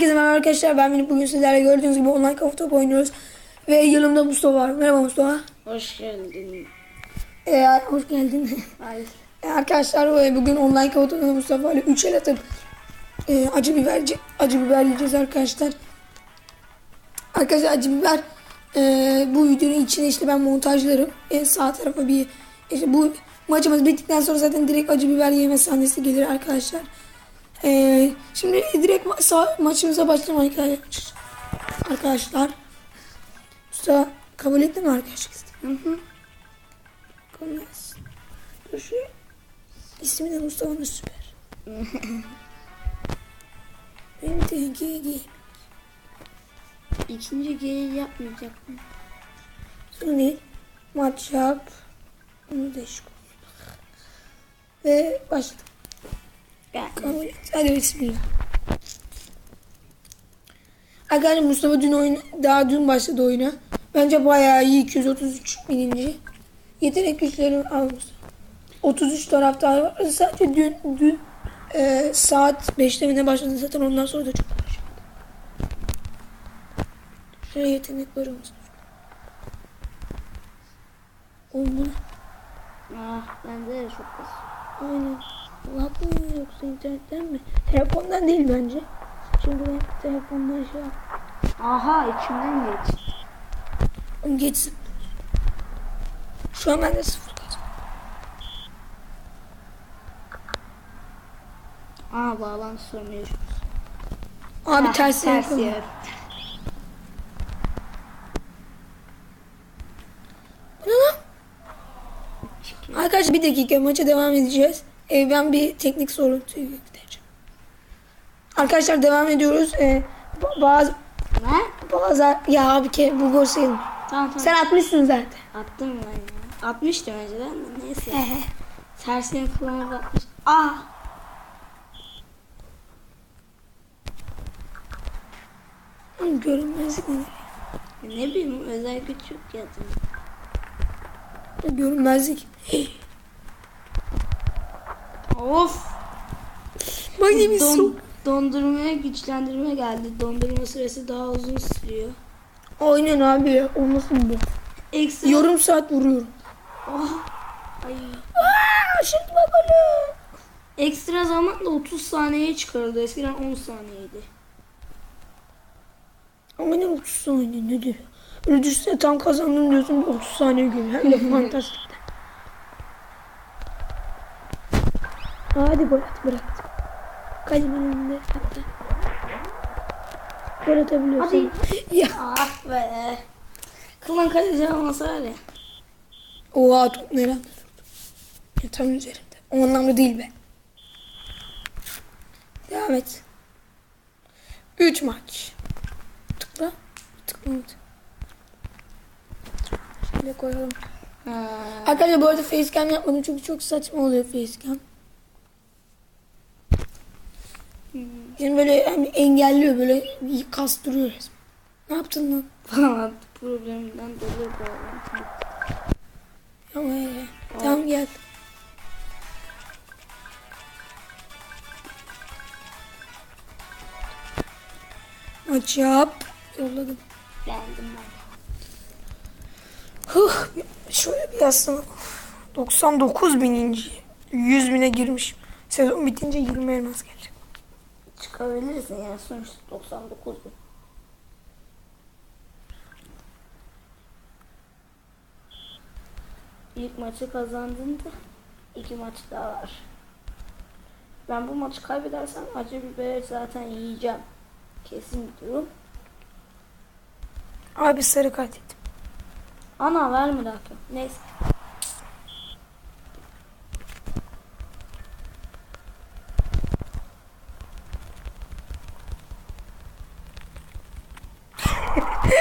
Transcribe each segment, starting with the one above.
Herkese merhaba arkadaşlar. Ben Melih. Bugün sizlerle gördüğünüz gibi online kafa topu oynuyoruz. Ve yanımda Mustafa var. Merhaba Mustafa. Hoş geldin. Ee, hoş geldin. Ay. Ee, arkadaşlar e, bugün online kafa topu Mustafa ile 3 el atıp e, acı biber acı biber yiyeceğiz arkadaşlar. Arkadaşlar acı biber e, bu videonun içine işte ben montajlarım. En sağ tarafa bir işte bu maçımız bittikten sonra zaten direkt acı biber yeme sahnesi gelir arkadaşlar. Ee, şimdi direkt ma- maçımıza başlayalım arkadaşlar. Arkadaşlar. Usta kabul etti mi arkadaşlar? Hı hı. Etsin. Dur şu ismi de Mustafa'nın süper. Benim tenkiye giy. İkinci G'yi yapmayacak mı? Sonra değil. Maç yap. Bunu koy. Ve başladık. Kabul et. Hadi bismillah. Arkadaşlar Mustafa dün oyun, daha dün başladı oyuna. Bence bayağı iyi 233 bininci. Yetenek güçlerini almış. 33 taraftar var. Sadece dün, dün e, saat 5'te mi ne başladı zaten ondan sonra da çok başladı. Şöyle yetenek barımız. Oğlum bu ne? Ah bende de çok kız. Aynen. Kulak mı yoksa internetten mi? Telefondan değil bence. Çünkü ben telefondan şey yap. Aha içimden geç. Geçsin. Şu an bende sıfır kaç. Aa bağlantı sorunu yaşıyoruz. Abi Ah, ters ters yer. Lan? Arkadaşlar bir dakika maça devam edeceğiz. Ee, ben bir teknik sorun gideceğim. Arkadaşlar devam ediyoruz. Ba- bazı Ne? bazı ya abi ke bu gol sayılmıyor. Tamam tamam. Sen atmışsın zaten. Attım ben ya. Atmıştım önceden de neyse. Tersini kullanıp atmış. Oğlum Görünmezlik ne? Ne bileyim özel güç yok ya. Görünmezlik. Of. Yemin Don, dondurmaya güçlendirme geldi. Dondurma süresi daha uzun sürüyor. Aynen abi ya. O nasıl bu? Ekstra. Yarım saat vuruyorum. Oh. Ay. Aaa şimdi bakalım. Ekstra zaman da 30 saniyeye çıkarıldı. Eskiden 10 saniyeydi. Ama ne 30 saniye nedir? Düşünsene tam kazandım diyorsun bir 30 saniye görüyor. Hem de fantastik. Hadi gol at bırak. Kalemin önünde hatta. Gol atabiliyorsun. Ya. Ah be. Kılan kaleci olmasa var ya. Oha top nereden vurdu? Ya tam üzerimde. O anlamda değil be. Devam et. 3 maç. Tıkla. Tıklamadı. Şöyle koyalım. Ha. Arkadaşlar bu arada facecam yapmadım çünkü çok saçma oluyor facecam. Yani böyle hani engelliyor böyle kastırıyor. Ne yaptın lan? Bağlantı probleminden dolayı bağlantı. Ama ya. Tamam gel. Maç yap. Yolladım. Geldim ben. Hıh. Şöyle bir yazsana. 99 bininci. 100 bine girmiş. Sezon bitince 20 elmas gelecek. Çıkabilirsin yani sonuçta 99 bu. İlk maçı kazandın da iki maç daha var. Ben bu maçı kaybedersem acı biberi zaten yiyeceğim. Kesin bir durum. Abi sarı kart yedim. Ana vermedi hakem. Neyse.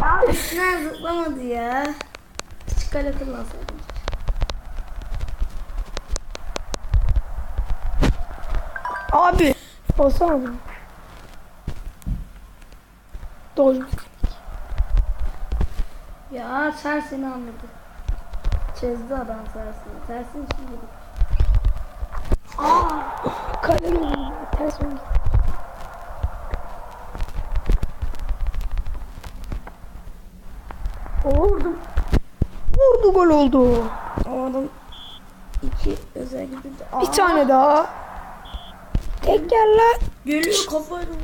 ya üstüne zıplamadı ya. Küçük kale kullansaydım. Abi. Basamadım. Doğru. Ya tersini anladı. Çizdi adam tersini. Tersini çizdi. Kalem oldu. Ters oldu. Vurdum. Vurdu gol oldu. Adam iki özel gibi de. Bir tane daha. Tek gel lan. Geliyor kafayla.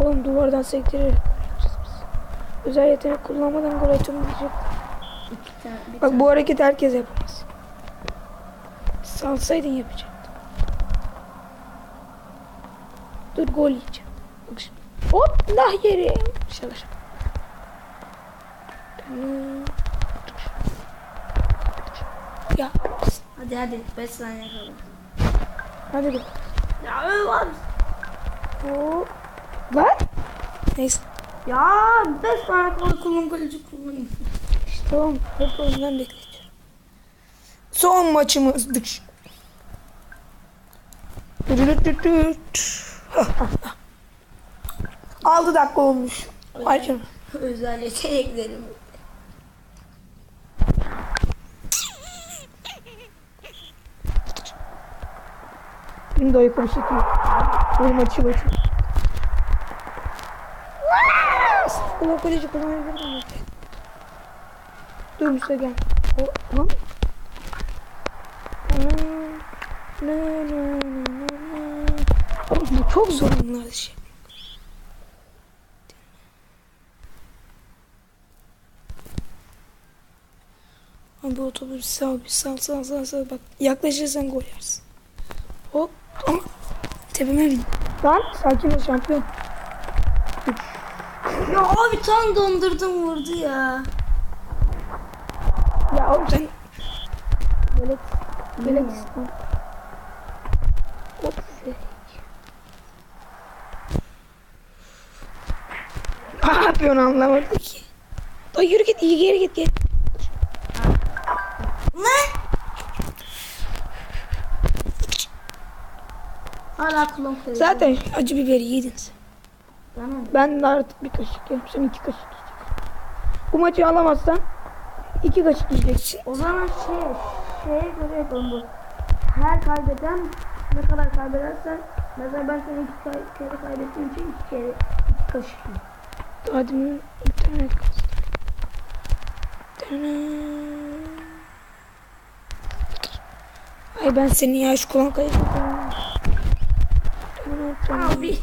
Oğlum duvardan sektirir. Özel yetenek kullanmadan gol tane. Bir Bak bu hareket herkes yapamaz. Salsaydın yapacaktın. Dur gol yiyeceğim. Bak şimdi. Hop lah yeri. Şaka şaka. Ya Hadi hadi 5 saniye kaldı. hadi dur. Ya var. Hop. Lan. Neyse. Ya 5 saniye kaldı kullan kaleci kullanayım. İşte tamam. Hep oyundan bekletiyorum. Son. Dürürürürürt. 6 dakika olmuş. Canım. Özel yeteneklerim. Şimdi dayı konuşuyor. Bu maçı maçı. Ulan kaleci kullanabilir miyim? Dur Musa gel. O, lan. Na, na, na, na, na. Oğlum bu çok zor bunlar şey. Abi otobüs sağ bir sağ sağ sağ sağ bak yaklaşırsan gol yersin. Hop ama tepeme bin. Lan sakin ol şampiyon. Ya abi tam dondurdum vurdu ya. Ya oğlum sen böyle böyle Hop. Ne yapıyorsun anlamadım ki. Ay yürü git iyi geri git geri. Ne? Hala kullan kaleci. Zaten acı biberi yedin sen. Bana ne? Ben de artık bir kaşık yerim. Sen iki kaşık yiyeceksin. Bu maçı alamazsan iki kaşık yiyeceksin. O zaman şey, şeye göre yapalım bu. Her kaybeden ne kadar kaybedersen mesela ben seni iki kay- kere kaybettiğim için iki kere iki kaşık yiyeyim. Hadi mi? İnternet kastı. Ay ben senin ya şu kulağın kayıp. Abi.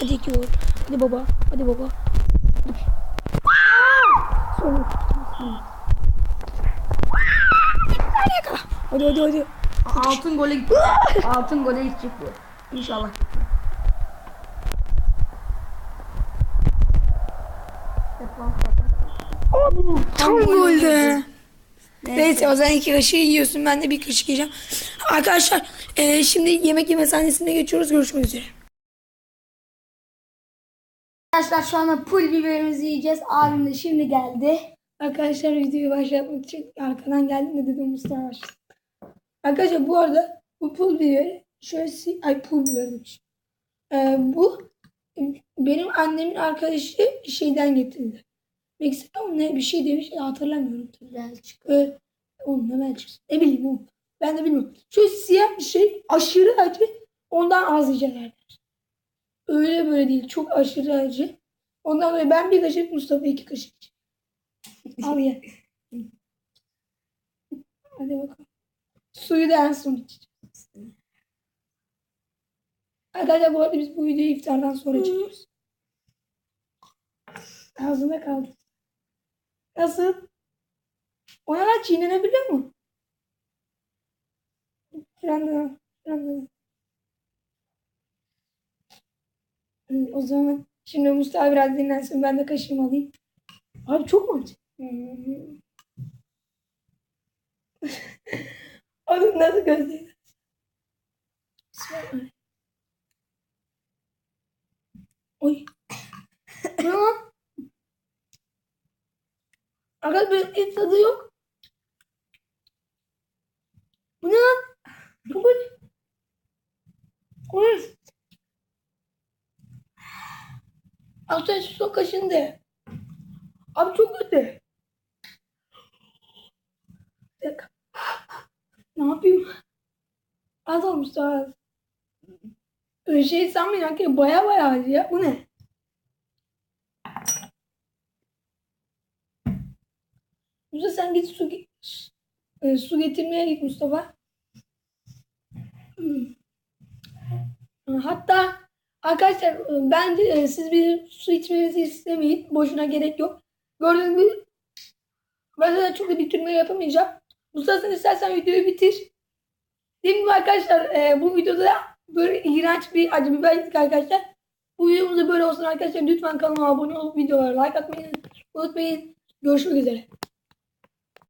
Hadi iki vur. Hadi baba. Hadi baba. Sonra. Yakala. Hadi hadi hadi. Altın gole gitti. Altın gole gidecek bu. İnşallah. Atak. Tam golde. Neyse o zaman iki kaşığı yiyorsun. Ben de bir kaşık yiyeceğim. Arkadaşlar e, şimdi yemek yeme sahnesine geçiyoruz. Görüşmek üzere. Arkadaşlar şu anda pul biberimizi yiyeceğiz. Abim de şimdi geldi. Arkadaşlar videoyu başlatmak için arkadan geldim de dedim Mustafa başlasın. Arkadaşlar bu arada bu pul biberi şöyle si- ay pul biber demiş. Ee, bu benim annemin arkadaşı şeyden getirdi. Meksika mı ne bir şey demiş de hatırlamıyorum. Belçika. Ee, oğlum ne Belçika? Ne bileyim oğlum. Ben de bilmiyorum. Şöyle siyah bir şey aşırı acı ondan az yiyecekler. Öyle böyle değil. Çok aşırı acı. Ondan dolayı ben bir kaşık Mustafa iki kaşık. Al ye. Hadi bakalım. Suyu da en son içeceğiz. Arkadaşlar bu arada biz bu videoyu iftardan sonra çekiyoruz. Ağzında kaldı. Nasıl? O ne lan çiğnenebiliyor mu? Frenden, frenden. Hı, O zaman şimdi Mustafa biraz dinlensin. Ben de kaşığımı alayım. Abi çok mu acı? Hmm. Oğlum nasıl gözlüğü? Oy. Ne lan? Arkadaşlar et tadı yok. Bu ne lan? Dokuz. Dokuz. Altı su kaşındı. Abi çok kötü. Bak. Ne yapayım? Az olmuş daha az. Öyle şey sanmayın ki baya baya acı ya. Bu ne? Musa sen git su, e, su getirmeye git Mustafa. Hatta arkadaşlar e, bence e, siz bir su içmenizi istemeyin. Boşuna gerek yok. Gördüğünüz gibi ben zaten çok da bitirme yapamayacağım. Mustafa sen istersen videoyu bitir. Dediğim gibi arkadaşlar e, bu videoda böyle iğrenç bir acı biber yedik arkadaşlar. Bu videomuz da böyle olsun arkadaşlar. Lütfen kanalıma abone olup videolara like atmayı unutmayın. Görüşmek üzere.